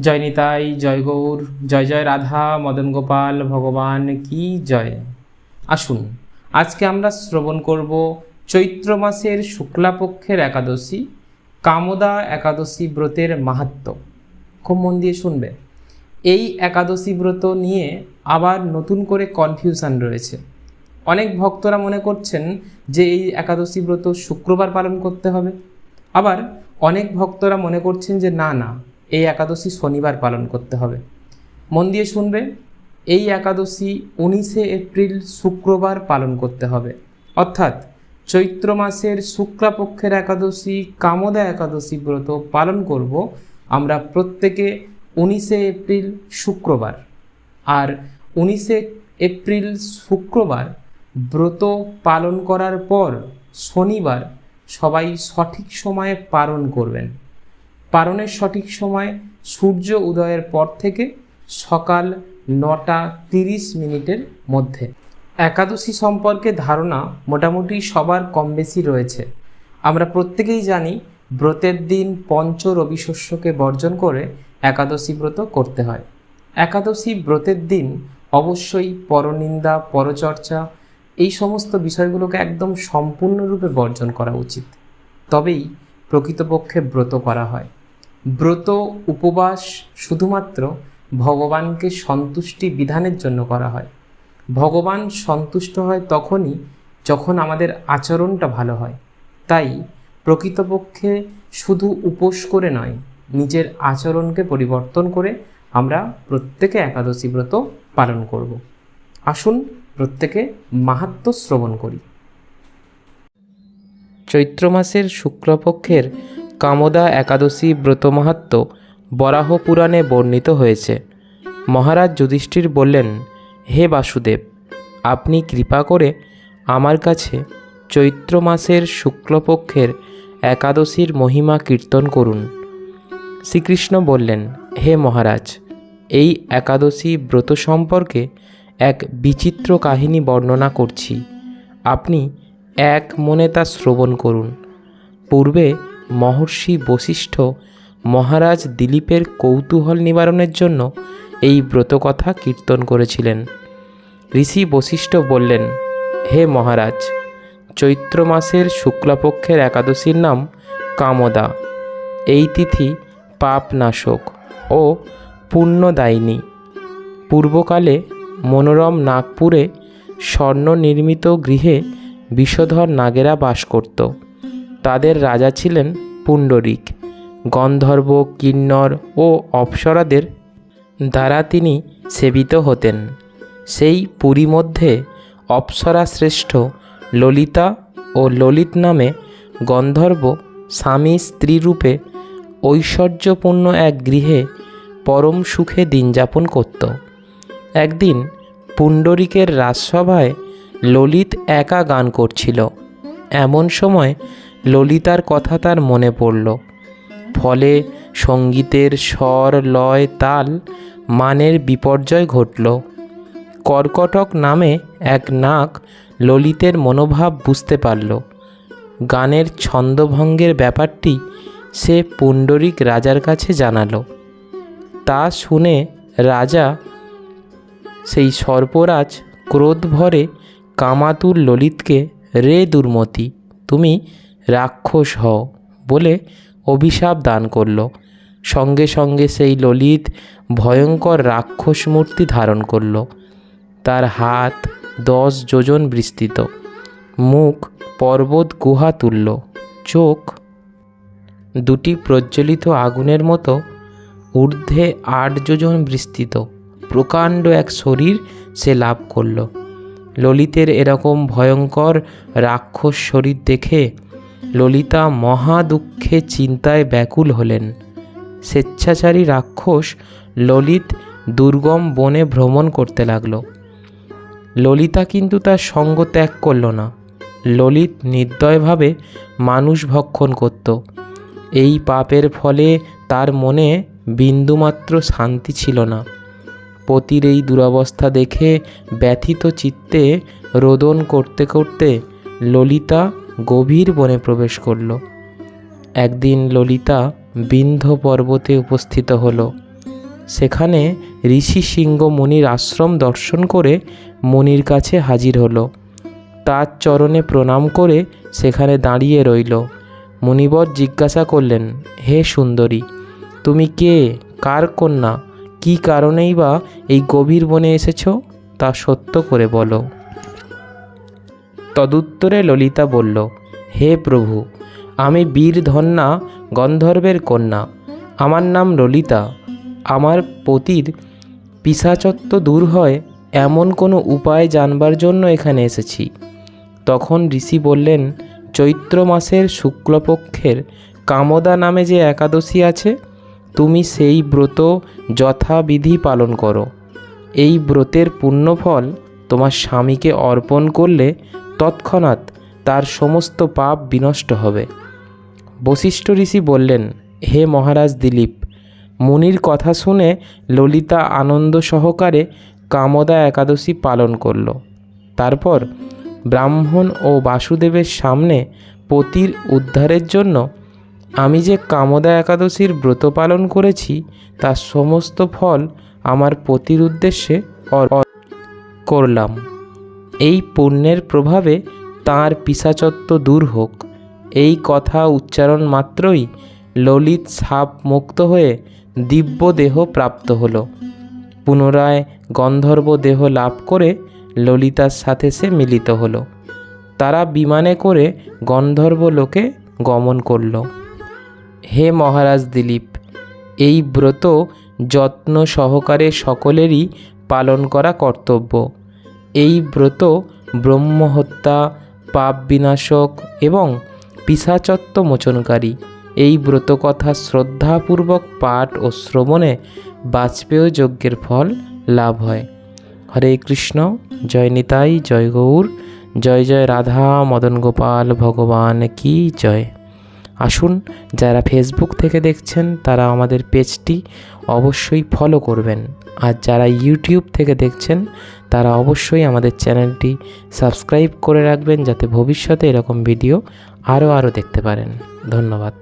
জয় নিতাই, জয় গৌর, জয় জয় রাধা, মদন গোপাল, ভগবান কি জয়। আসুন, আজকে আমরা শ্রবণ করব চৈত্র মাসের শুক্লাপক্ষের একাদশী, কামদা একাদশী ব্রতের মাহাত্ম্য। খুব মন দিয়ে শুনবে। এই একাদশী ব্রত নিয়ে আবার নতুন করে কনফিউশন রয়েছে। অনেক ভক্তরা মনে করছেন যে এই একাদশী ব্রত শুক্রবার পালন করতে হবে। আবার অনেক ভক্তরা মনে করছেন যে না না এই একাদশী শনিবার পালন করতে হবে। মন দিয়ে শুনবে, এই একাদশী উনিশে এপ্রিল শুক্রবার পালন করতে হবে। অর্থাৎ চৈত্র মাসের শুক্লাপক্ষের একাদশী, কামদা একাদশী ব্রত পালন করব আমরা প্রত্যেকে উনিশে এপ্রিল শুক্রবার। আর উনিশে এপ্রিল শুক্রবার ব্রত পালন করার পর শনিবার সবাই সঠিক সময়ে পালন করবেন। পালনের সঠিক সময় সূর্য উদয়ের পর থেকে সকাল নটা তিরিশ মিনিটের মধ্যে। একাদশী সম্পর্কে ধারণা মোটামুটি সবার কম বেশি রয়েছে। আমরা প্রত্যেকেই জানি ব্রতের দিন পঞ্চ রবি শস্যকে বর্জন করে একাদশী ব্রত করতে হয়। একাদশী ব্রতের দিন অবশ্যই পরনিন্দা, পরচর্চা এই সমস্ত বিষয়গুলোকে একদম সম্পূর্ণরূপে বর্জন করা উচিত। তবেই প্রকৃতপক্ষে ব্রত করা হয়। ব্রত, উপবাস শুধুমাত্র ভগবানকে সন্তুষ্টি বিধানের জন্য করা হয়। ভগবান সন্তুষ্ট হয় তখনই যখন আমাদের আচরণটা ভালো হয়। তাই প্রকৃতপক্ষে শুধু উপোস করে নয়, নিজের আচরণকে পরিবর্তন করে আমরা প্রত্যেকে একাদশী ব্রত পালন করব। আসুন প্রত্যেকে মাহাত্ম শ্রবণ করি। চৈত্র মাসের শুক্লপক্ষের কামদা একাদশী ব্রত মাহাত্ম বরাহ পুরাণে বর্ণিত হয়েছে। মহারাজ যুধিষ্ঠির বললেন, হে বাসুদেব, আপনি কৃপা করে আমার কাছে চৈত্র মাসের শুক্লপক্ষের একাদশীর মহিমা কীর্তন করুন। শ্রীকৃষ্ণ বললেন, হে মহারাজ, এই একাদশী ব্রত সম্পর্কে এক বিচিত্র কাহিনী বর্ণনা করছি। আপনি এক মনে তা শ্রবণ করুন। পূর্বে মহর্ষি বশিষ্ঠ মহারাজ দিলীপের কৌতূহল নিবারণের জন্য এই ব্রতকথা কীর্তন করেছিলেন। ঋষি বশিষ্ঠ বললেন, হে মহারাজ, চৈত্র মাসের শুক্লাপক্ষের একাদশীর নাম কামদা। এই তিথি পাপনাশক ও পুণ্যদায়িনী। পূর্বকালে মনোরম নাগপুরে স্বর্ণ নির্মিত গৃহে বিষধর নাগেরা বাস করত। তাদের রাজা ছিলেন পুণ্ডরিক। গন্ধর্ব, কিন্নর ও অপ্সরাদের দ্বারা তিনি সেবিত হতেন। সেই পুরী মধ্যে অপ্সরা শ্রেষ্ঠ ললিতা ও ললিত নামে গন্ধর্ব স্বামী স্ত্রী রূপে ঐশ্বর্যপূর্ণ এক গৃহে পরম সুখে দিন যাপন করত। একদিন পুণ্ডরিকের রাজসভায় ললিত একা গান করছিল। এমন সময় ললিতার কথা তার মনে পড়ল। ফলে সঙ্গীতের স্বর, লয়, তাল মানের বিপর্যয় ঘটল। কর্কটক নামে এক নাক ললিতের মনোভাব বুঝতে পারল। গানের ছন্দভঙ্গের ব্যাপারটি সে পুণ্ডরিক রাজার কাছে জানালো। তা শুনে রাজা সেই সর্পরাজ ক্রোধ ভরে কামাতুর ললিতকে, রে দুর্মতি, তুমি রাক্ষস হও বলে অভিশাপ দান করল। সঙ্গে সঙ্গে সেই ললিত ভয়ঙ্কর রাক্ষস মূর্তি ধারণ করল। তার হাত দশ যোজন বিস্তৃত। মুখ পর্বত গুহা তুল্য চোখ দুটি প্রজ্বলিত আগুনের মতো। ঊর্ধ্বে আট যোজন বিস্তৃত। প্রকাণ্ড এক শরীর সে লাভ করল। ললিতের এরকম ভয়ঙ্কর রাক্ষস শরীর দেখে ললিতা মহা দুঃখে চিন্তায় ব্যাকুল হলেন। স্বেচ্ছাচারী রাক্ষস ললিত দুর্গম বনে ভ্রমণ করতে লাগল। ললিতা কিন্তু তার সঙ্গ ত্যাগ করল না। ললিত নির্দয়ভাবে মানুষ ভক্ষণ করত। এই পাপের ফলে তার মনে বিন্দুমাত্র শান্তি ছিল না। পতির এই দুরবস্থা দেখে ব্যথিত চিত্তে রোদন করতে করতে ললিতা গভীর বনে প্রবেশ করল। একদিন ললিতা বিন্ধ্য পর্বতে উপস্থিত হলো। সেখানে ঋষি সিংহ মুনির আশ্রম দর্শন করে মুনির কাছে হাজির হলো। তার চরণে প্রণাম করে সেখানে দাঁড়িয়ে রইল। মুনিবর জিজ্ঞাসা করলেন, হে সুন্দরী, তুমি কে? কার কন্যা? কী কারণেই বা এই গভীর বনে এসেছ? তা সত্য করে বলো। তদুত্তরে ললিতা বলল, হে প্রভু, আমি বীর ধন্যা গন্ধর্বের কন্যা। আমার নাম ললিতা। আমার পতির পিসাচত্ব দূর হয় এমন কোনো উপায় জানবার জন্য এখানে এসেছি। তখন ঋষি বললেন, চৈত্র মাসের শুক্লপক্ষের কামদা নামে যে একাদশী আছে, তুমি সেই ব্রত যথাবিধি পালন করো। এই ব্রতের পুণ্যফল তোমার স্বামীকে অর্পণ করলে তৎক্ষণাৎ তার সমস্ত পাপ বিনষ্ট হবে। বশিষ্ঠ ঋষি বললেন, হে মহারাজ দিলীপ, মুনির কথা শুনে ললিতা আনন্দ সহকারে কামদা একাদশী পালন করল। তারপর ব্রাহ্মণ ও বাসুদেবের সামনে পতির উদ্ধারের জন্য আমি যে কামদা একাদশীর ব্রত পালন করেছি, তার সমস্ত ফল আমার পতির উদ্দেশ্যে করলাম। এই পুণ্যের প্রভাবে তাঁর পিসাচত্ব দূর হোক। এই কথা উচ্চারণ মাত্রই ললিত সাপ মুক্ত হয়ে দিব্য দেহ প্রাপ্ত হল। পুনরায় গন্ধর্ব দেহ লাভ করে ললিতার সাথে সে মিলিত হলো। তারা বিমানে করে গন্ধর্ব লোকে গমন করল। হে মহারাজ দিলীপ, এই ব্রত যত্ন সহকারে সকলেরই পালন করা কর্তব্য। এই ব্রত ব্রহ্মহত্যা পাপ বিনাশক এবং পিসাচত্ব মোচনকারী এই ব্রত কথা শ্রদ্ধাপূর্বক পাঠ ও শ্রবণে বাজপেয় যজ্ঞের ফল লাভ হয়। হরে কৃষ্ণ, জয় নিতাই, জয় গৌর, জয় জয় রাধা মদন গোপাল ভগবান কি জয়। আসুন, যারা ফেসবুক থেকে দেখছেন, তারা আমাদের পেজটি অবশ্যই ফলো করবেন। আর যারা ইউটিউব থেকে দেখছেন, তারা অবশ্যই আমাদের চ্যানেলটি সাবস্ক্রাইব করে রাখবেন, যাতে ভবিষ্যতে এরকম ভিডিও আরও আরও দেখতে পারেন। ধন্যবাদ।